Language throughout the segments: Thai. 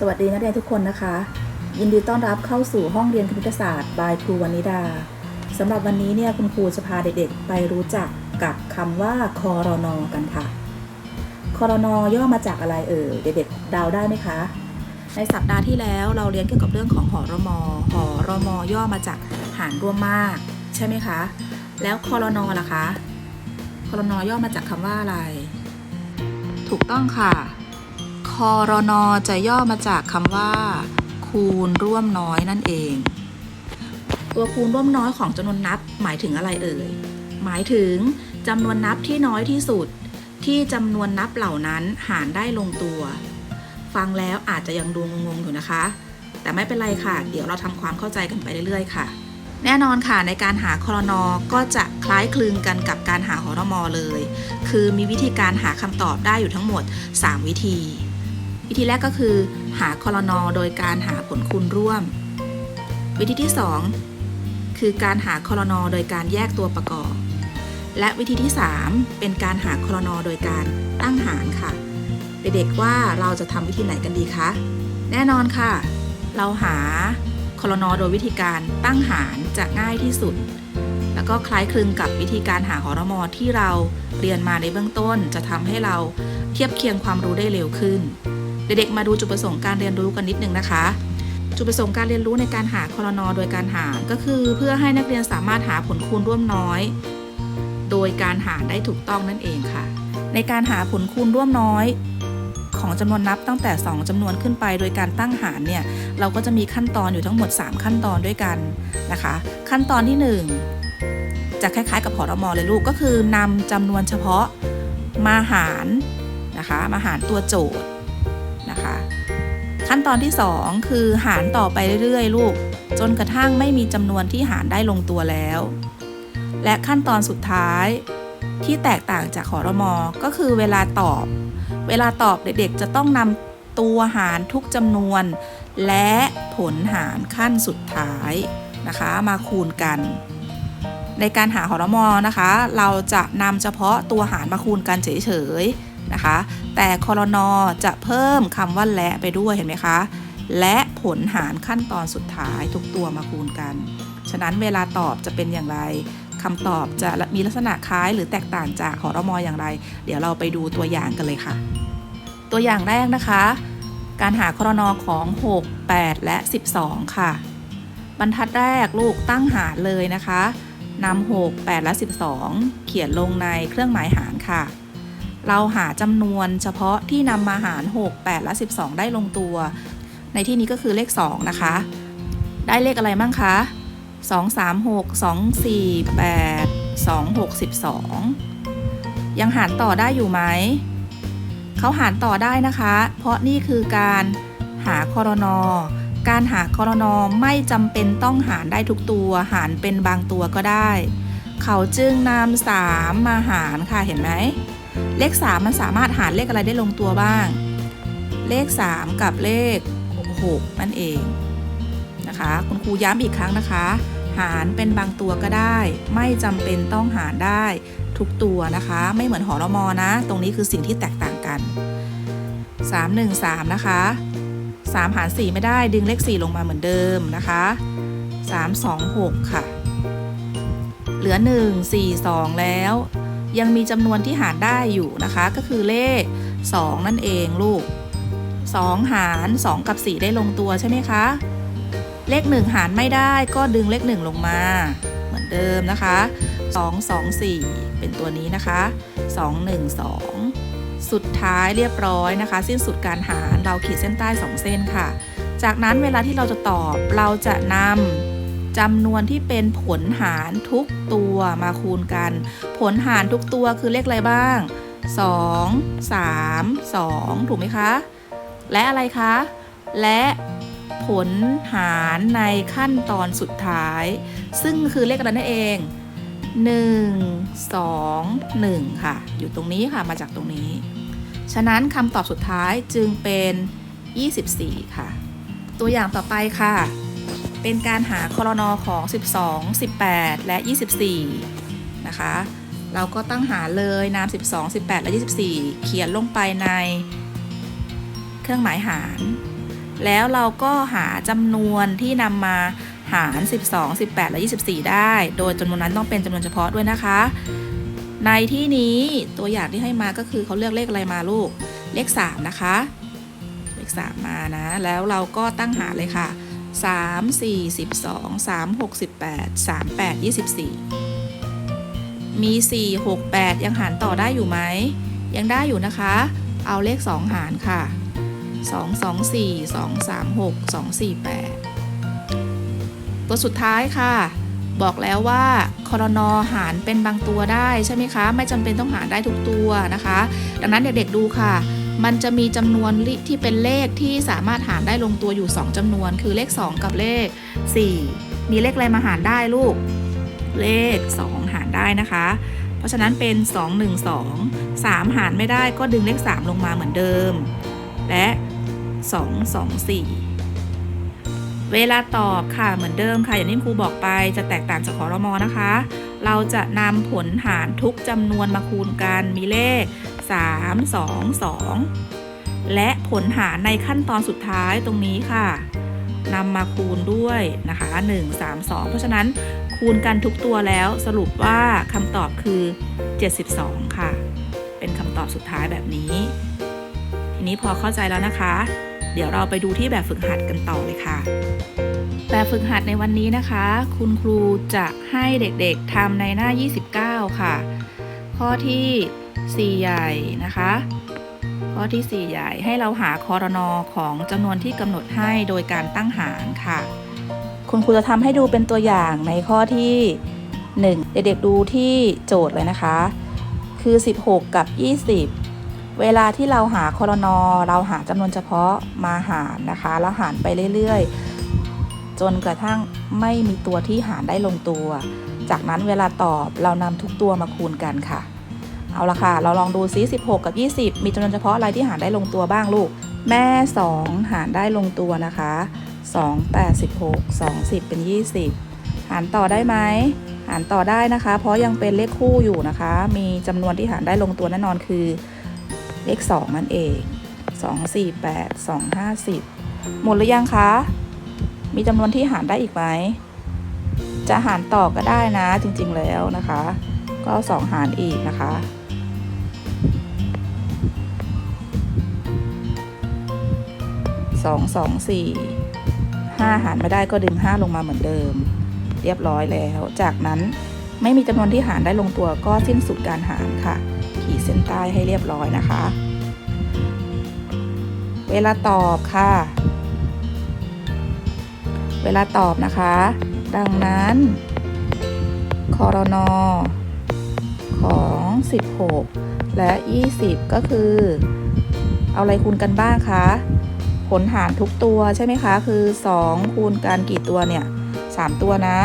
สวัสดีนักเรียนทุกคนนะคะ ยินดีต้อนรับเข้าสู่ห้องเรียนคณิตศาสตร์บายครูวนิดาสำหรับวันนี้เนี่ยคุณครูจะพาเด็กๆ ไปรู้จักกับคำว่าคอรนอกันค่ะคอรนอย่อมาจากอะไรเอ่ยเด็กๆเดาได้ไหมคะ ในสัปดาห์ที่แล้วเราเรียนเกี่ยวกับเรื่องของหอรมอหอรมอย่อมาจากหารร่วมมาก ใช่ไหมคะ แล้วคอรนอล่ะคะคอรนอย่อมาจากคำว่าอะไร ถูกต้องค่ะ คอรนจะย่อมาจากคำว่า คูณร่วมน้อยนั่นเอง ตัวคูณร่วมน้อยของจำนวนนับหมายถึงอะไรเอ่ย หมายถึงจำนวนนับที่น้อยที่สุด ที่จำนวนนับเหล่านั้นหารได้ลงตัว ฟังแล้วอาจจะยังดูงงๆอยู่นะคะ แต่ไม่เป็นไรค่ะ เดี๋ยวเราทำความเข้าใจกันไปเรื่อยๆค่ะ แน่นอนค่ะในการหาคอรนก็จะคล้ายคลึงกันกับการหาหอรมอเลย คือมีวิธีการหาคำตอบได้อยู่ทั้งหมด 3 วิธี วิธีแรกก็คือ หาคอรนอโดยการหาผลคูณร่วม วิธีที่ 2 คือการหาคอรนอโดยการแยกตัวประกอบ และวิธีที่ 3 เป็นการหาคอรนอโดยการตั้งหารค่ะ เด็กๆว่าเราจะทำวิธีไหนกันดีคะ แน่นอนค่ะ เราหาคอรนอโดยวิธีการตั้งหารจะง่ายที่สุด แล้วก็คล้ายคลึงกับวิธีการหาหอรมอที่เราเรียนมาในเบื้องต้นจะทำให้เราเทียบเคียงความรู้ได้เร็วขึ้น เด็กๆมาดูจุดประสงค์การเรียนรู้กันนิดนึงนะคะ จุดประสงค์การเรียนรู้ในการหาคอรนอโดยการหารก็คือ เพื่อให้นักเรียนสามารถหาผลคูณร่วมน้อย โดยการหารได้ถูกต้องนั่นเองค่ะ ในการหาผลคูณร่วมน้อย ของจำนวนนับตั้งแต่ 2จำนวนขึ้นไป โดยการตั้งหารเนี่ยเราก็จะมีขั้นตอนอยู่ทั้งหมด 3 ขั้นตอนด้วยกันนะคะ ขั้นตอนที่ 1 จะคล้ายๆ กับหอรมอเลยลูกก็คือนำจำนวนเฉพาะมาหารนะคะมาหารตัวโจทย์ นะคะ ขั้นตอนที่ 2 คือหารต่อไปเรื่อยๆ ลูก จนกระทั่งไม่มีจำนวนที่หารได้ลงตัวแล้ว และขั้นตอนสุดท้ายที่แตกต่างจากหอรมอก็คือเวลาตอบ เวลาตอบเด็กๆจะต้องนำตัวหารทุกจำนวน และผลหารขั้นสุดท้ายนะคะ มาคูณกัน ในการหาหอรมอนะคะ เราจะนำเฉพาะตัวหารมาคูณกันเฉยๆ นะคะ แต่คอรนอจะเพิ่มคำว่าและไปด้วยเห็นไหมคะ และผลหารขั้นตอนสุดท้ายทุกตัวมาคูณกัน ฉะนั้นเวลาตอบจะเป็นอย่างไรคำตอบจะมีลักษณะคล้ายหรือแตกต่างจากหอรมออย่างไร เดี๋ยวเราไปดูตัวอย่างกันเลยค่ะ ตัวอย่างแรกนะคะ การหาคอรนอของ 6 8 และ 12 ค่ะ บรรทัดแรกลูกตั้งหารเลยนะคะนำ6 8 และ 12 เขียนลงในเครื่องหมายหารค่ะ เราหาจำนวนเฉพาะที่นำมาหาร 6 8 และ 12 ได้ลงตัว ในที่นี้ก็คือเลข 2 นะคะ ได้เลขอะไรมั่งคะ 2 3 6 2 4 8 2 6 12 ยังหารต่อได้อยู่ไหม เขาหารต่อได้นะคะ เพราะนี่คือการหาคอรนอการหาคอรนอไม่จำเป็นต้องหารได้ทุกตัว หารเป็นบางตัวก็ได้ เขาจึงนำสามมาหารค่ะเห็นไหม เลข 3 มันสามารถหารเลขอะไรได้ลงตัวบ้าง เลข 3 กับเลข 6 นั่นเองนะคะ คุณครูย้ำอีกครั้งนะคะ หารเป็นบางตัวก็ได้ ไม่จำเป็นต้องหารได้ทุกตัวนะคะ ไม่เหมือนหอรมอนะ ตรงนี้คือสิ่งที่แตกต่างกัน 3 1 3 นะคะ 3 หาร 4 ไม่ได้ดึงเลข 4 ลงมาเหมือนเดิมนะคะ 3 2 6 ค่ะ เหลือ 1 4 2 แล้ว ยังมีจำนวนที่หารได้อยู่นะคะ ก็คือเลข 2 นั่นเองลูก 2 หาร 2 กับ 4 ได้ลงตัวใช่ไหมคะ เลข 1 หารไม่ได้ก็ดึงเลข 1 ลงมา เหมือนเดิมนะคะ 2 2 4 เป็นตัวนี้นะคะ 2 1 2 สุดท้ายเรียบร้อยนะคะ สิ้นสุดการหารเราขีดเส้นใต้ 2 เส้นค่ะ จากนั้นเวลาที่เราจะตอบเราจะนำ จำนวนที่เป็นผลหารทุกตัวมาคูณกัน ผลหารทุกตัวคือเลขอะไรบ้าง 2 3 2 ถูกไหมคะ และอะไรคะ และผลหารในขั้นตอนสุดท้าย ซึ่งคือเลขอะไรนั่นเอง 1 2 1 ค่ะ อยู่ตรงนี้ค่ะมาจากตรงนี้ ฉะนั้นคำตอบสุดท้ายจึงเป็น 24 ค่ะ ตัวอย่างต่อไปค่ะ เป็นการหาคอรนอของ 12 18 และ 24 นะคะ เราก็ตั้งหาเลยนาม 12 18 และ 24 เขียนลงไปในเครื่องหมายหาร แล้วเราก็หาจำนวนที่นำมาหาร 12 18 และ 24 ได้ โดยจำนวนนั้นต้องเป็นจำนวนเฉพาะด้วยนะคะ ในที่นี้ตัวอย่างที่ให้มาก็คือเขาเลือกเลขอะไรมาลูก เลข 3 นะคะ เลข 3 มานะ แล้วเราก็ตั้งหารเลยค่ะ 3 4 12 3 6 8 3 8 24 มี 4 6 8 ยังหารต่อได้อยู่ไหม ยังได้อยู่นะคะ เอาเลข 2 หารค่ะ 2 2 4 2 3 6 2 4 8 ตัวสุดท้ายค่ะ บอกแล้วว่าคอรนอหารเป็นบางตัวได้ใช่ไหมคะ ไม่จำเป็นต้องหารได้ทุกตัวนะคะ ดังนั้นเด็กๆดูค่ะ มันจะมีจำนวนที่เป็นเลขที่สามารถหารได้ลงตัวอยู่ 2จำนวน คือเลข 2 กับเลข 4 มีเลขอะไรมาหารได้ลูก เลข 2 หารได้นะคะ เพราะฉะนั้นเป็น 2 1 2 3 หารไม่ได้ก็ดึงเลข 3 ลงมาเหมือนเดิม และ 2 2 4เวลาตอบค่ะเหมือนเดิมค่ะอย่างที่ครูบอกไปจะแตกต่างจากขอรมอนะคะ เราจะนำผลหารทุกจำนวนมาคูณกันมีเลข 3 2 2 และผลหารในขั้นตอนสุดท้ายตรงนี้ค่ะนำมาคูณด้วยนะคะ 1 3 2 เพราะฉะนั้นคูณกันทุกตัวแล้วสรุปว่าคำตอบคือ 72 ค่ะ เป็นคำตอบสุดท้ายแบบนี้ ทีนี้พอเข้าใจแล้วนะคะ เดี๋ยวเราไปดูที่แบบฝึกหัดกันต่อเลยค่ะ แบบฝึกหัดในวันนี้นะคะ คุณครูจะให้เด็กๆทำในหน้า 29 ค่ะ ข้อที่ 4 ใหญ่นะคะ ข้อที่ 4 ใหญ่ให้เราหาคอรนอของจำนวนที่กำหนดให้โดยการตั้งหารค่ะ คุณครูจะทำให้ดูเป็นตัวอย่างในข้อที่ 1 เด็กๆดูที่โจทย์เลยนะคะ คือ 16 กับ 20 เวลาที่เราหาคอรนอเราหาจำนวนเฉพาะมาหารนะคะ แล้วหารไปเรื่อยๆ จนกระทั่งไม่มีตัวที่หารได้ลงตัว จากนั้นเวลาตอบเรานำทุกตัวมาคูณกันค่ะ เอาละค่ะ เราลองดูซิ16 กับ 20 มีจำนวนเฉพาะอะไรที่หารได้ลงตัวบ้างลูก แม่ 2 หารได้ลงตัวนะคะ 2 8 16 20 เป็น 20 หารต่อได้ไหมหารต่อได้นะคะ เพราะยังเป็นเลขคู่อยู่นะคะ มีจำนวนที่หารได้ลงตัวแน่นอนคือ เลข 2 นั่นเอง 2 4 8 250 หมดหรือยังคะ มีจำนวนที่หารได้อีกไหม จะหารต่อก็ได้นะจริงๆแล้วนะคะ ก็ 2 หารอีกนะคะสองสองสี่ห้าหารไม่ได้ก็ดึงห้าลงมาเหมือนเดิม เรียบร้อยแล้ว จากนั้นไม่มีจำนวนที่หารได้ลงตัวก็สิ้นสุดการหารค่ะ เส้นใต้ให้เรียบร้อยนะคะ เวลาตอบค่ะ เวลาตอบนะคะ ดังนั้นคอรนอของ 16 และ 20 ก็คือ เอาอะไรคูณกันบ้างคะ ผลหารทุกตัวใช่ไหมคะ คือ 2 คูณกันกี่ตัวเนี่ย 3 ตัวนะ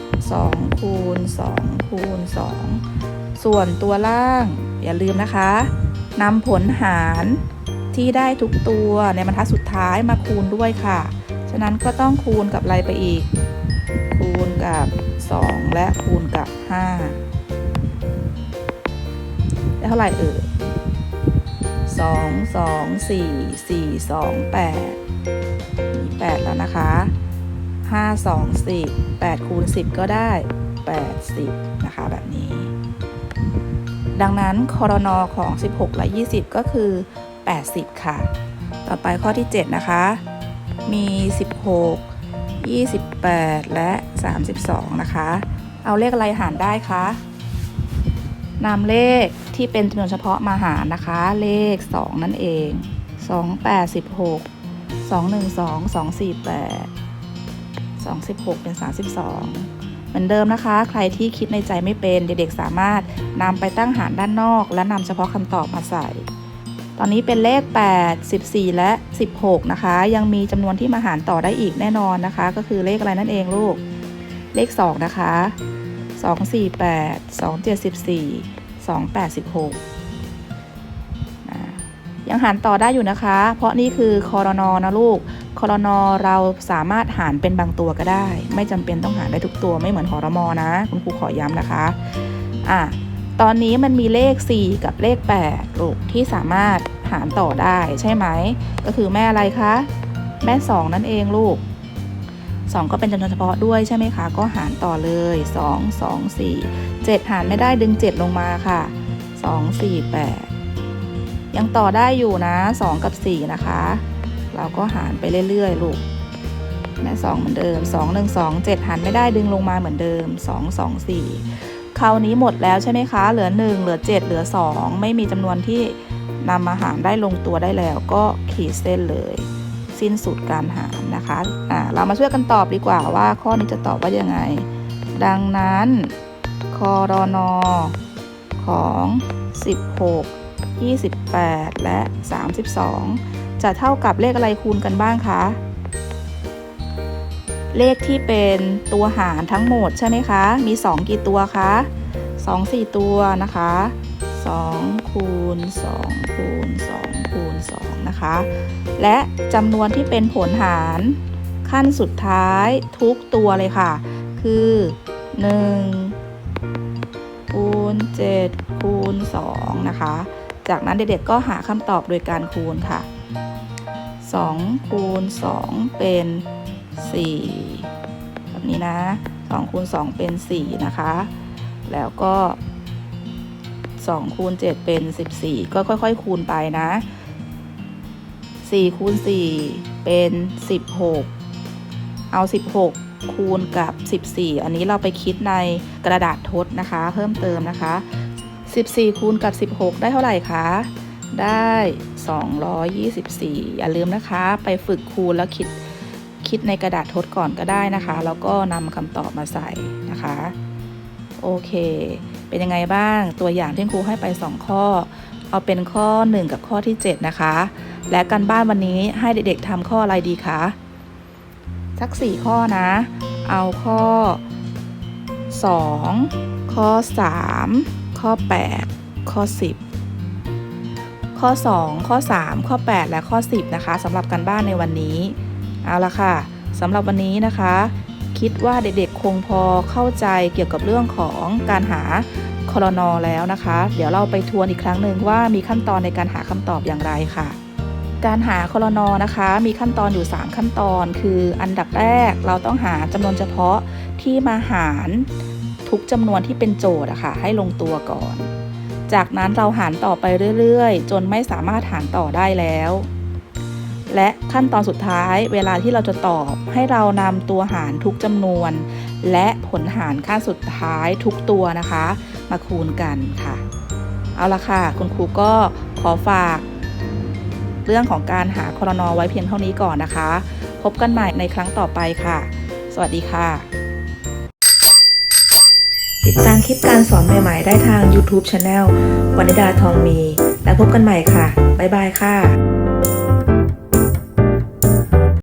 2 คูณ 2 คูณ 2 ส่วนตัวล่าง อย่าลืมนะคะนำผลหารที่ได้ทุกตัวในบรรทัดสุดท้ายมาคูณด้วยค่ะ ฉะนั้นก็ต้องคูณกับอะไรไปอีก คูณกับ 2 และคูณกับ 5 ได้เท่าไหร่เอ่ยสองสองสี่สี่สองแปดมีแปดแล้วนะคะห้าสองสิบแปดคูณสิบก็ได้แปดสิบนะคะแบบนี้ ดังนั้นคอรนอของ 16 และ 20 ก็คือ 80 ค่ะ ต่อไปข้อที่ 7 นะคะ มี 16 28 และ 32 นะคะ เอาเลขอะไรหารได้คะนำเลขที่เป็นจำนวนเฉพาะมาหารนะคะ เลข 2 นั่นเอง 2 8 16 2 1 2 2 4 8 2 16 เป็น 32 มือนเดิมนะคะ ใครที่คิดในใจไม่เป็นเด็กๆสามารถนำไปตั้งหารด้านนอก และนำเฉพาะคำตอบมาใส่ ตอนนี้เป็นเลข 8 14 และ 16 นะคะ ยังมีจำนวนที่มาหารต่อได้อีกแน่นอนนะคะ ก็คือเลขอะไรนั่นเองลูก เลข 2 นะคะ 2 4 8 274 286 ยังหารต่อได้อยู่นะคะ เพราะนี่คือคอรนอนะลูกคอรนอเราสามารถหารเป็นบางตัวก็ได้ ไม่จำเป็นต้องหารได้ทุกตัวไม่เหมือนหอรมอนะ คุณครูขอย้ำนะคะอะตอนนี้มันมีเลข 4 กับเลข8ลูกที่สามารถหารต่อได้ใช่ไหม ก็คือแม่อะไรคะ แม่ 2 นั่นเองลูก 2 ก็เป็นจำนวนเฉพาะด้วยใช่ไหมคะ ก็หารต่อเลย 2 2 4 7 หารไม่ได้ดึง 7 ลงมาค่ะ 2 4 8 ยังต่อได้อยู่นะ 2 กับ 4 นะคะ เราก็หารไปเรื่อยๆ ลูกแม่2เหมือนเดิม 2 1 2 7 หารไม่ได้ดึงลงมาเหมือนเดิม 2 2 4 คราวนี้หมดแล้วใช่ไหมคะ เหลือ 1 เหลือ 7 เหลือ 2 ไม่มีจำนวนที่นำมาหารได้ลงตัวได้แล้วก็ขีดเส้นเลย สิ้นสุดการหารนะคะอ่าเรามาช่วยกันตอบดีกว่าว่าข้อนี้จะตอบว่ายังไง ดังนั้นคอรอนอของ 16 28 และ 32 จะเท่ากับเลขอะไรคูณกันบ้างคะ เลขที่เป็นตัวหารทั้งหมดใช่ไหมคะ มี 2 กี่ตัวคะ 2 4 ตัวนะคะ 2 คูณ 2 คูณ 2 คูณ 2 นะคะ และจำนวนที่เป็นผลหารขั้นสุดท้ายทุกตัวเลยค่ะ คือ 1คูณ7คูณ2นะคะ จากนั้นเด็กๆก็หาคำตอบโดยการคูณค่ะ 2 คูณ 2 เป็น 4 แบบนี้นะ 2 คูณ 2 เป็น 4 นะคะ แล้วก็ 2 คูณ 7 เป็น 14 ก็ค่อยๆ คูณไปนะ 4 คูณ 4 เป็น 16 เอา 16 คูณกับ 14 อันนี้เราไปคิดในกระดาษทดนะคะ เพิ่มเติมนะคะ 14 คูณกับ 16 ได้เท่าไหร่คะ ได้ 224 อย่าลืมนะคะ ไปฝึกคูณแล้วคิดคิดในกระดาษทดก่อนก็ได้นะคะ แล้วก็นำคำตอบมาใส่นะคะ โอเค เป็นยังไงบ้างตัวอย่างที่ครูให้ไป 2 ข้อ เอาเป็นข้อ 1 กับข้อที่ 7 นะคะ และการบ้านวันนี้ให้เด็กๆทำข้ออะไรดีคะสัก 4 ข้อนะ เอาข้อ 2 ข้อ 3 ข้อ 8 ข้อ 10 ข้อ 2 ข้อ 3 ข้อ 8 และข้อ 10 นะคะสำหรับการบ้านในวันนี้ เอาละค่ะสำหรับวันนี้นะคะ คิดว่าเด็กๆคงพอเข้าใจเกี่ยวกับเรื่องของการหาคอรนอแล้วนะคะ เดี๋ยวเราไปทวนอีกครั้งหนึ่งว่ามีขั้นตอนในการหาคำตอบอย่างไรค่ะการหาคอรนอนะคะ มีขั้นตอนอยู่ 3 ขั้นตอน คืออันดับแรกเราต้องหาจำนวนเฉพาะที่มาหาร ทุกจำนวนที่เป็นโจทย์อะค่ะให้ลงตัวก่อน จากนั้นเราหารต่อไปเรื่อยๆ จนไม่สามารถหารต่อได้แล้ว และขั้นตอนสุดท้ายเวลาที่เราจะตอบให้เรานำตัวหารทุกจำนวน และผลหารขั้นสุดท้ายทุกตัวนะคะ มาคูณกันค่ะ เอาละค่ะ คุณครูก็ขอฝาก เรื่องของการหาคอรนอไว้เพียงเท่านี้ก่อนนะคะ พบกันใหม่ในครั้งต่อไปค่ะ สวัสดีค่ะ ติดตามคลิปการสอนใหม่ๆ ได้ทาง YouTube Channel วนิดาทองมี แล้วพบกันใหม่ค่ะ บ๊ายบายค่ะ